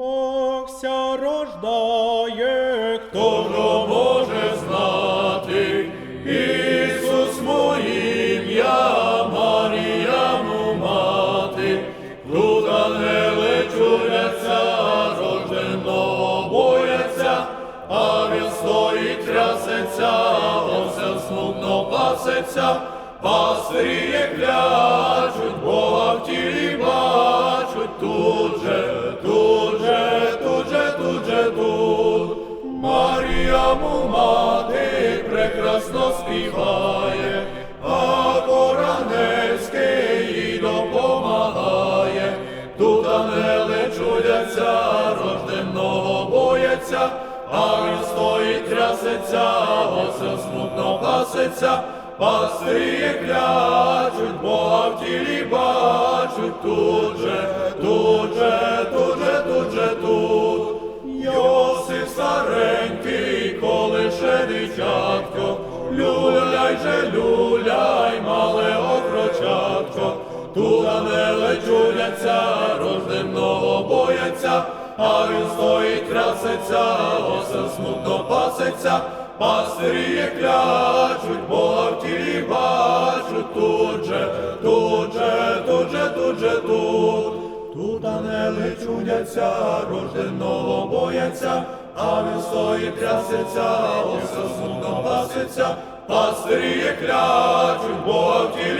Бог ся рождає, хто Хто може знати, Ісус моїм я, Марія му мати, тут ангели чуляться, рожденого бояться, а він трясеться, смутно пасеться, пастирі клячуть, Бога в тілі Марія мати прекрасно співає, а Коранецький їй допомагає. Тут ангели чудяться, рожденого бояться, а стоїть трясеться, осе смутно пасеться, пастирі клячуть, Бога в тілі бачуть, тут же, же, люляй, мале окрочатко, тут ангели чуляться, рожденого бояться, а він стоїть краситься, осе смутно пасеться, пастирі клячуть, Бога в тілі бачуть, тут же, тут же, тут же, тут же, тут. Тут ангели чудяться, рожденого бояться, а він стоїть трясеться, все смутно паситься, пастирі клячуть, бо в тілі